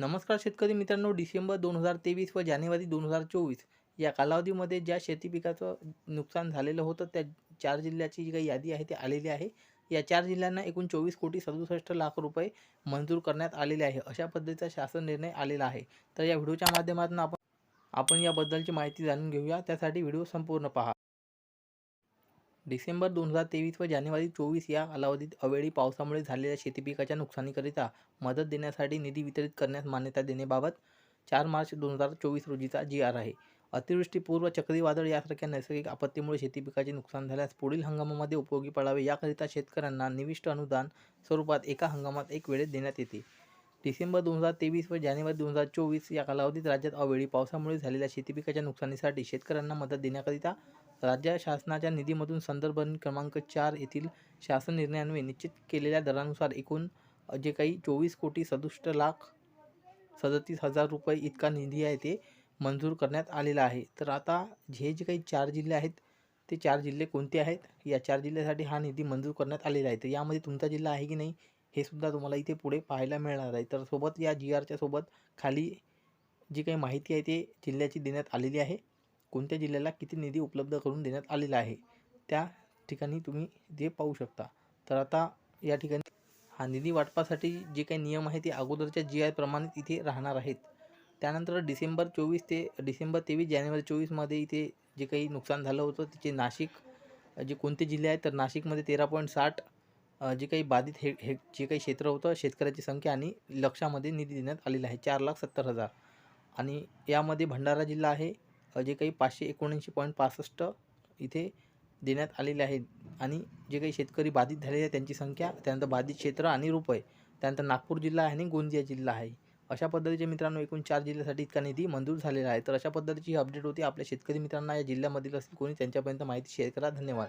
नमस्कार शेतकरी मित्रांनो डिसेंबर दोन हजार तेवीस व जानेवारी दोन हजार चोवीस या कालावधीमध्ये ज्या शेती पिकाचं नुकसान झालेलं होतं त्या चार जिल्ह्याची जी काही यादी आहे ती आलेली आहे. या चार जिल्ह्यांना एकूण चोवीस कोटी सदुसष्ट लाख रुपये मंजूर करण्यात आलेले आहे. अशा पद्धतीचा शासन निर्णय आलेला आहे. तर या व्हिडिओच्या माध्यमातून आपण आपण याबद्दलची माहिती जाणून घेऊया. त्यासाठी व्हिडिओ संपूर्ण पहा. डिसेंबर दोन हजार तेवीस व जानेवारी चोवीस या कालावधीत अवेळी पावसामुळे झालेल्या शेतीपिकाच्या नुकसानीकरिता मदत देण्यासाठी निधी वितरित करण्यास मान्यता देण्याबाबत चार मार्च दोन हजार चोवीस रोजीचा जी आर आहे. अतिवृष्टीपूर्व चक्रीवादळ यासारख्या नैसर्गिक आपत्तीमुळे शेतीपिकाचे नुकसान झाल्यास पुढील हंगामामध्ये उपयोगी पडावे याकरिता शेतकऱ्यांना निविष्ट अनुदान स्वरूपात एका हंगामात एक वेळेत देण्यात येते. डिसेंबर दोन हजार तेवीस व जानेवारी दोन हजार चोवीस या कालावधीत राज्यात अवेळी पावसामुळे झालेल्या शेतीपिकाच्या नुकसानीसाठी शेतकऱ्यांना मदत देण्याकरिता राज्य शासनाच्या निधीमधून संदर्भ क्रमांक चार येथील शासन निर्णयान्वये निश्चित केलेल्या दरानुसार एकूण जे काही चोवीस कोटी सदुसष्ट लाख सदतीस हजार रुपये इतका निधी आहे ते मंजूर करण्यात आलेला आहे. तर आता हे जे काही चार जिल्हे आहेत ते चार जिल्हे कोणते आहेत? या चार जिल्ह्यासाठी हा निधी मंजूर करण्यात आलेला आहे. तर यामध्ये तुमचा जिल्हा आहे की नाही? हे सुद्धा तुम्हाला इथे पुढे पाहायला मिळणार आहे. तर सोबत या जी आरच्या सोबत खाली जी काही माहिती आहे ते जिल्ह्याची देण्यात आलेली आहे. कोणत्या जिल्ह्याला किती निधी उपलब्ध करून देण्यात आलेला आहे त्या ठिकाणी तुम्ही ते पाहू शकता. तर आता या ठिकाणी हा निधी वाटपासाठी जे काही नियम आहे ते अगोदरच्या जी आय प्रमाणेच इथे राहणार आहेत. त्यानंतर डिसेंबर चोवीस ते डिसेंबर तेवीस जानेवारी चोवीसमध्ये इथे जे काही नुकसान झालं होतं तिचे नाशिक जे कोणते जिल्हे आहेत तर नाशिकमध्ये तेरा पॉईंट साठ जे काही बाधित हे हे जे काही क्षेत्र होतं शेतकऱ्याची संख्या आणि लक्षामध्ये निधी देण्यात आलेला आहे. चार लाख सत्तर हजार. आणि यामध्ये भंडारा जिल्हा आहे. जे काही पाचशे एकोणऐंशी पॉईंट पासष्ट इथे देण्यात आलेले आहेत. आणि जे काही शेतकरी बाधित झालेले आहेत त्यांची संख्या त्यानंतर बाधित क्षेत्र आणि रुपये त्यानंतर नागपूर जिल्हा आहे आणि गोंदिया जिल्हा आहे. अशा पद्धतीचे मित्रांनो एकूण चार जिल्ह्यासाठी इतका निधी मंजूर झालेला आहे. तर अशा पद्धतीची ही अपडेट होती. आपल्या शेतकरी मित्रांना या जिल्ह्यामधील असतील कोणी त्यांच्यापर्यंत माहिती शेअर करा. धन्यवाद.